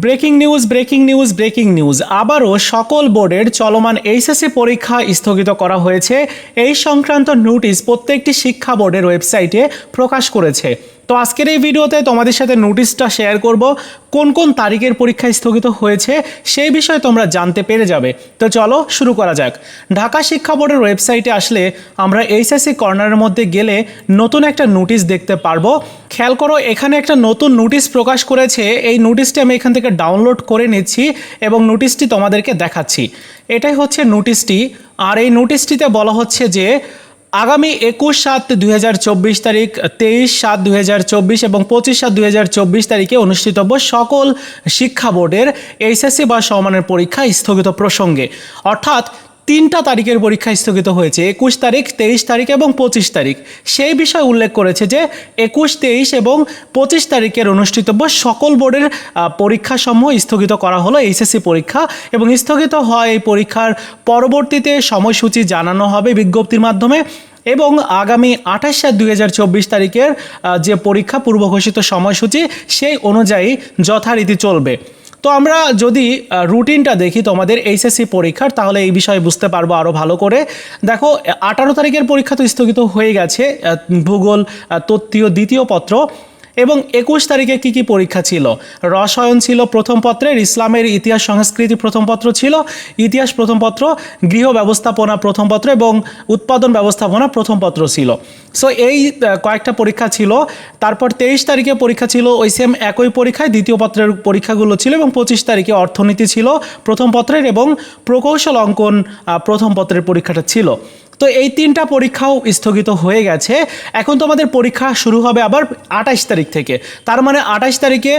Breaking news breaking news breaking news. আবারও সকল বোর্ডের চলমান এইচএসসি পরীক্ষা স্থগিত করা হয়েছে। এই সংক্রান্ত নোটিশ প্রত্যেকটি শিক্ষা বোর্ডের ওয়েবসাইটে প্রকাশ করেছে। তো আজকের এই ভিডিওতে তোমাদের সাথে নোটিশটা শেয়ার করব, কোন কোন তারিখের পরীক্ষা স্থগিত হয়েছে সেই বিষয়ে তোমরা জানতে পেরে যাবে। তো চলো শুরু করা যাক। ঢাকা শিক্ষা বোর্ডের ওয়েবসাইটে আসলে আমরা এইচএসসি কর্নারের মধ্যে গেলে নতুন একটা নোটিশ দেখতে পারব। খেয়াল করো, এখানে একটা নতুন নোটিশ প্রকাশ করেছে। এই নোটিশটি আমি এখান থেকে ডাউনলোড করে নিচ্ছি এবং নোটিশটি তোমাদেরকে দেখাচ্ছি। এটাই হচ্ছে নোটিশটি আর এই নোটিশটিতে বলা হচ্ছে যে আগামী একুশ সাত দুই হাজার তারিখ, তেইশ সাত দুই এবং পঁচিশ সাত দুই তারিখে অনুষ্ঠিতব্য সকল শিক্ষা বোর্ডের এইচএসসি বা সমানের পরীক্ষা স্থগিত প্রসঙ্গে। অর্থাৎ তিনটা তারিখের পরীক্ষা স্থগিত হয়েছে, একুশ তারিখ, তেইশ তারিখ এবং পঁচিশ তারিখ। সেই বিষয়ে উল্লেখ করেছে যে, একুশ, তেইশ এবং পঁচিশ তারিখের অনুষ্ঠিতব্য সকল বোর্ডের পরীক্ষাসমূহ স্থগিত করা হলো, এইচএসসি পরীক্ষা। এবং স্থগিত হয় এই পরীক্ষার পরবর্তীতে সময়সূচি জানানো হবে বিজ্ঞপ্তির মাধ্যমে। এবং আগামী আঠাশ সাত দুই হাজার চব্বিশ তারিখের যে পরীক্ষা পূর্ব ঘোষিত সময়সূচি, সেই অনুযায়ী যথারীতি চলবে। তো আমরা যদি রুটিনটা দেখি তোমাদের এইচএসসি পরীক্ষার, তাহলে এই বিষয়ে বুঝতে পারব আরও ভালো করে। দেখো, আঠারো তারিখের পরীক্ষা তো স্থগিত হয়ে গেছে ভূগোল তত্ত্বীয় দ্বিতীয় পত্র। এবং একুশ তারিখে কি কি পরীক্ষা ছিল? রসায়ন ছিল প্রথম পত্রের, ইসলামের ইতিহাস, সংস্কৃতি প্রথম পত্র ছিল, ইতিহাস প্রথম পত্র, গৃহ ব্যবস্থাপনা প্রথম পত্র এবং উৎপাদন ব্যবস্থাপনা প্রথম পত্র ছিল। সো এই কয়েকটা পরীক্ষা ছিল। তারপর তেইশ তারিখে পরীক্ষা ছিল, ওই সেম একই পরীক্ষায় দ্বিতীয় পত্রের পরীক্ষাগুলো ছিল এবং পঁচিশ তারিখে অর্থনীতি ছিল প্রথম পত্রের এবং প্রকৌশল অঙ্কন প্রথম পত্রের পরীক্ষাটা ছিল। তো এই তিনটা পরীক্ষাও স্থগিত হয়ে গেছে। এখন তোমাদের পরীক্ষা শুরু হবে আবার আঠাশ তারিখ থেকে। তার মানে আঠাশ তারিখে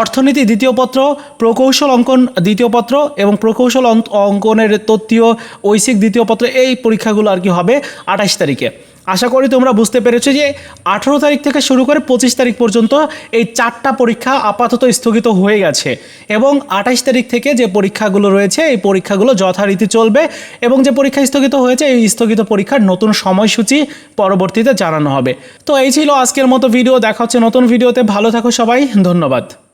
অর্থনীতি দ্বিতীয় পত্র, প্রকৌশল অঙ্কন দ্বিতীয় পত্র এবং প্রকৌশল অঙ্কনের তত্ত্বীয় ঐশিক দ্বিতীয় পত্র এই পরীক্ষাগুলো আর কি হবে আঠাশ তারিখে। আশা করি তোমরা বুঝতে পেরেছ যে আঠেরো তারিখ থেকে শুরু করে পঁচিশ তারিখ পর্যন্ত এই চারটা পরীক্ষা আপাতত স্থগিত হয়ে গেছে। এবং আঠাশ তারিখ থেকে যে পরীক্ষাগুলো রয়েছে, এই পরীক্ষাগুলো যথারীতি চলবে এবং যে পরীক্ষা স্থগিত হয়েছে, এই স্থগিত পরীক্ষার নতুন সময়সূচি পরবর্তীতে জানানো হবে। তো এই ছিল আজকের মতো ভিডিও। দেখা হচ্ছে নতুন ভিডিওতে। ভালো থাকো সবাই। ধন্যবাদ।